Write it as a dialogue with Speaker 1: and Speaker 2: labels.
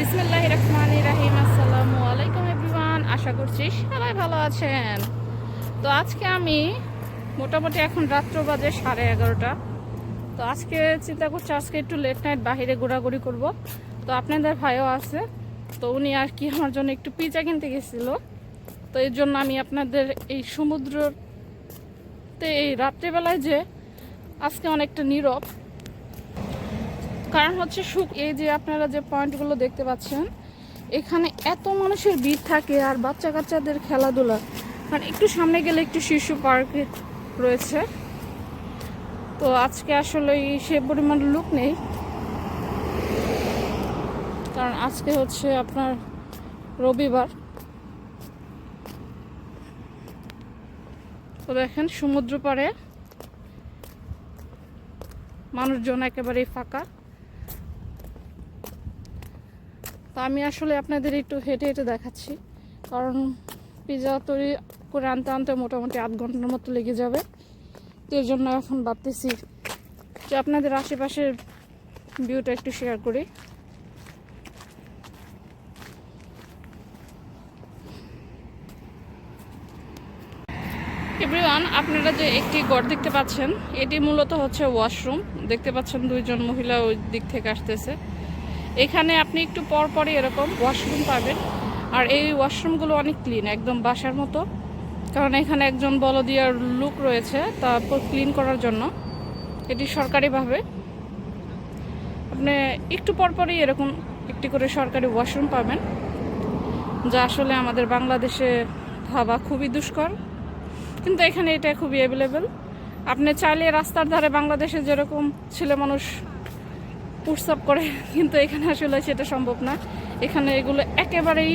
Speaker 1: বিসমিল্লাহ রহমান রাহিম, আসসালামু আলাইকুম এভরিওয়ান, আশা করছি সবাই ভালো আছেন। তো আজকে আমি মোটামুটি এখন রাত্র বাজে সাড়ে এগারোটা। তো আজকে চিন্তা করছি আজকে একটু লেট নাইট বাহিরে ঘোরাঘুরি করব। তো আপনাদের ভাইও আছে, তো উনি আর কি আমার জন্য একটু পিজা কিনতে গেছিল। তো এর জন্য আমি আপনাদের এই সমুদ্রতে এই রাত্রেবেলায় যে আজকে অনেকটা নীরব কারণ হচ্ছে সুখ এই যে আপনারা যে পয়েন্টগুলো দেখতে পাচ্ছেন, এখানে এত মানুষের ভিড় থাকে আর বাচ্চা কাচ্চাদের খেলাধুলা। মানে একটু সামনে গেলে একটু শিশু পার্ক রয়েছে। তো আজকে আসলে সে পরিমাণ লুক নেই। কারণ আজকে হচ্ছে আপনার রবিবার। তো দেখেন সমুদ্র পাড়ে মানুষজন একেবারেই ফাঁকা। তো আমি আসলে আপনাদের একটু হেঁটে হেঁটে দেখাচ্ছি। কারণ পিৎজা তৈরি করে আনতে আনতে মোটামুটি আধ ঘণ্টার মতো লেগে যাবে। তো এর জন্য এখন ভাবতেছি যে আপনাদের আশেপাশের ভিউটা একটু শেয়ার করি। আপনারা যে একটি ঘর দেখতে পাচ্ছেন, এটি মূলত হচ্ছে ওয়াশরুম দেখতে পাচ্ছেন দুইজন মহিলা ওই দিক থেকে আসতেছে। এখানে আপনি একটু পর পরই এরকম ওয়াশরুম পাবেন। আর এই ওয়াশরুমগুলো অনেক ক্লিন একদম বাসার মতো। কারণ এখানে একজন বলদিয়ার লুক রয়েছে তারপর ক্লিন করার জন্য। এটি সরকারিভাবে। আপনি একটু পর পরই এরকম একটি করে সরকারি ওয়াশরুম পাবেন, যা আসলে আমাদের বাংলাদেশে ভাবা খুবই দুষ্কর। কিন্তু এখানে এটা খুবই অ্যাভেলেবেল আপনি চাইলে রাস্তার ধারে বাংলাদেশে যেরকম ছেলে মানুষ পুটসাপ করে কিন্তু এখানে আসলে সেটা সম্ভব না। এখানে এগুলো একেবারেই